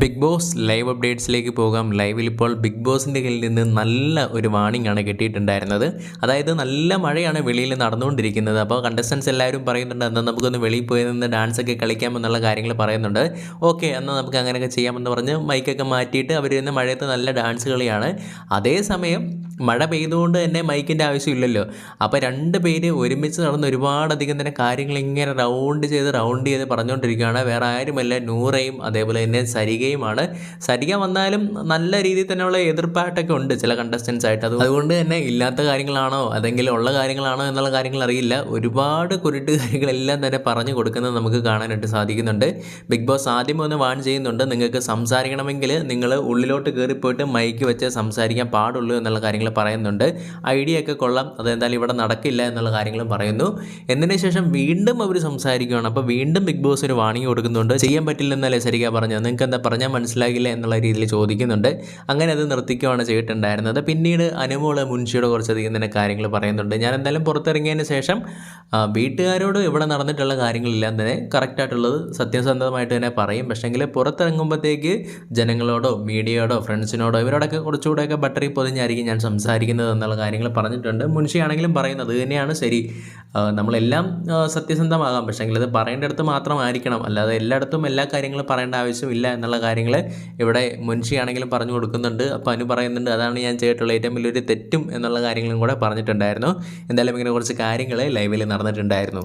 Big boss live അപ്ഡേറ്റ്സിലേക്ക് പോകാം. ലൈവിൽ ഇപ്പോൾ ബിഗ് ബോസിന്റെ കയ്യിൽ നിന്ന് നല്ല ഒരു വാണിംഗ് ആണ് കിട്ടിയിട്ടുണ്ടായിരുന്നത്. അതായത് നല്ല മഴയാണ് വെളിയിൽ നടന്നുകൊണ്ടിരിക്കുന്നത്. അപ്പോൾ കണ്ടസ്റ്റൻസ് എല്ലാവരും പറയുന്നുണ്ട് എന്നാൽ നമുക്കൊന്ന് വെളിയിൽ പോയി നിന്ന് ഡാൻസ് ഒക്കെ കളിക്കാമെന്നുള്ള കാര്യങ്ങൾ പറയുന്നുണ്ട്. ഓക്കെ എന്നാൽ നമുക്ക് അങ്ങനെയൊക്കെ ചെയ്യാമെന്ന് പറഞ്ഞ് മൈക്കൊക്കെ മാറ്റിയിട്ട് അവർ ഇന്ന് മഴയത്ത് നല്ല ഡാൻസ് കളിയാണ്. അതേസമയം മഴ പെയ്തുകൊണ്ട് തന്നെ മൈക്കിന്റെ ആവശ്യമില്ലല്ലോ. അപ്പോൾ രണ്ട് പേര് ഒരുമിച്ച് നടന്ന് ഒരുപാടധികം തന്നെ കാര്യങ്ങൾ ഇങ്ങനെ റൗണ്ട് ചെയ്ത് റൗണ്ട് ചെയ്ത് പറഞ്ഞുകൊണ്ടിരിക്കുകയാണ്. വേറെ ആരുമല്ല നൂറയും അതേപോലെ തന്നെ സരികയുമാണ്. സരിക വന്നാലും നല്ല രീതിയിൽ തന്നെയുള്ള എതിർപ്പായിട്ടൊക്കെ ഉണ്ട് ചില കണ്ടസ്റ്റൻസ് ആയിട്ട്. അത് അതുകൊണ്ട് തന്നെ ഇല്ലാത്ത കാര്യങ്ങളാണോ അതെങ്കിൽ ഉള്ള കാര്യങ്ങളാണോ എന്നുള്ള കാര്യങ്ങൾ അറിയില്ല. ഒരുപാട് കുരുട്ട് കാര്യങ്ങളെല്ലാം തന്നെ പറഞ്ഞു കൊടുക്കുന്നത് നമുക്ക് കാണാനായിട്ട് സാധിക്കുന്നുണ്ട്. ബിഗ് ബോസ് ആദ്യം ഒന്ന് വാൺ ചെയ്യുന്നുണ്ട്. നിങ്ങൾക്ക് സംസാരിക്കണമെങ്കിൽ നിങ്ങൾ ഉള്ളിലോട്ട് കയറിപ്പോയിട്ട് മൈക്ക് വെച്ച് സംസാരിക്കാൻ പാടുള്ളൂ എന്നുള്ള കാര്യങ്ങൾ പറയുന്നുണ്ട്. ഐഡിയ ഒക്കെ കൊള്ളാം. അതെന്തായാലും ഇവിടെ നടക്കില്ല എന്നുള്ള കാര്യങ്ങളും പറയുന്നു. എന്നതിന് ശേഷം വീണ്ടും അവർ സംസാരിക്കുകയാണ്. അപ്പോൾ വീണ്ടും ബിഗ് ബോസ് ഒരു വാണിംഗ് കൊടുക്കുന്നുണ്ട്. ചെയ്യാൻ പറ്റില്ലെന്നല്ലേ ശരിക്കാ പറഞ്ഞത്? നിങ്ങൾക്ക് എന്താ പറഞ്ഞാൽ മനസ്സിലാകില്ല എന്നുള്ള രീതിയിൽ ചോദിക്കുന്നുണ്ട്. അങ്ങനെ അത് നിർത്തിക്കുകയാണ് ചെയ്തിട്ടുണ്ടായിരുന്നത്. പിന്നീട് അനുമോൾ മുൻഷിയോട് കുറച്ചധികം തന്നെ കാര്യങ്ങൾ പറയുന്നുണ്ട്. ഞാൻ എന്തായാലും പുറത്തിറങ്ങിയതിന് ശേഷം വീട്ടുകാരോട് ഇവിടെ നടന്നിട്ടുള്ള കാര്യങ്ങളെല്ലാം തന്നെ കറക്റ്റായിട്ടുള്ളത് സത്യസന്ധമായിട്ട് തന്നെ പറയും. പക്ഷേങ്കിൽ പുറത്തിറങ്ങുമ്പോഴത്തേക്ക് ജനങ്ങളോടോ മീഡിയയോടോ ഫ്രണ്ട്സിനോടോ ഇവരോടൊക്കെ കുറച്ചുകൂടെയൊക്കെ ബട്ടറി പൊതിഞ്ഞായിരിക്കും ഞാൻ സംസാരിക്കുന്നത് എന്നുള്ള കാര്യങ്ങൾ പറഞ്ഞിട്ടുണ്ട്. മുൻഷിയാണെങ്കിലും പറയുന്നത് തന്നെയാണ് ശരി. നമ്മളെല്ലാം സത്യസന്ധമാകാം. പക്ഷേ അത് പറയേണ്ടടുത്ത് മാത്രമായിരിക്കണം. അല്ലാതെ എല്ലായിടത്തും എല്ലാ കാര്യങ്ങളും പറയേണ്ട ആവശ്യമില്ല എന്നുള്ള കാര്യങ്ങൾ ഇവിടെ മുൻഷിയാണെങ്കിലും പറഞ്ഞു കൊടുക്കുന്നുണ്ട്. അപ്പോൾ അനു പറയുന്നുണ്ട് അതാണ് ഞാൻ ചെയ്തിട്ടുള്ള ഏറ്റവും വലിയൊരു തെറ്റും എന്നുള്ള കാര്യങ്ങളും കൂടെ പറഞ്ഞിട്ടുണ്ടായിരുന്നു. എന്തായാലും ഇങ്ങനെ കുറച്ച് കാര്യങ്ങൾ ലൈവിൽ നടന്നിട്ടുണ്ടായിരുന്നു.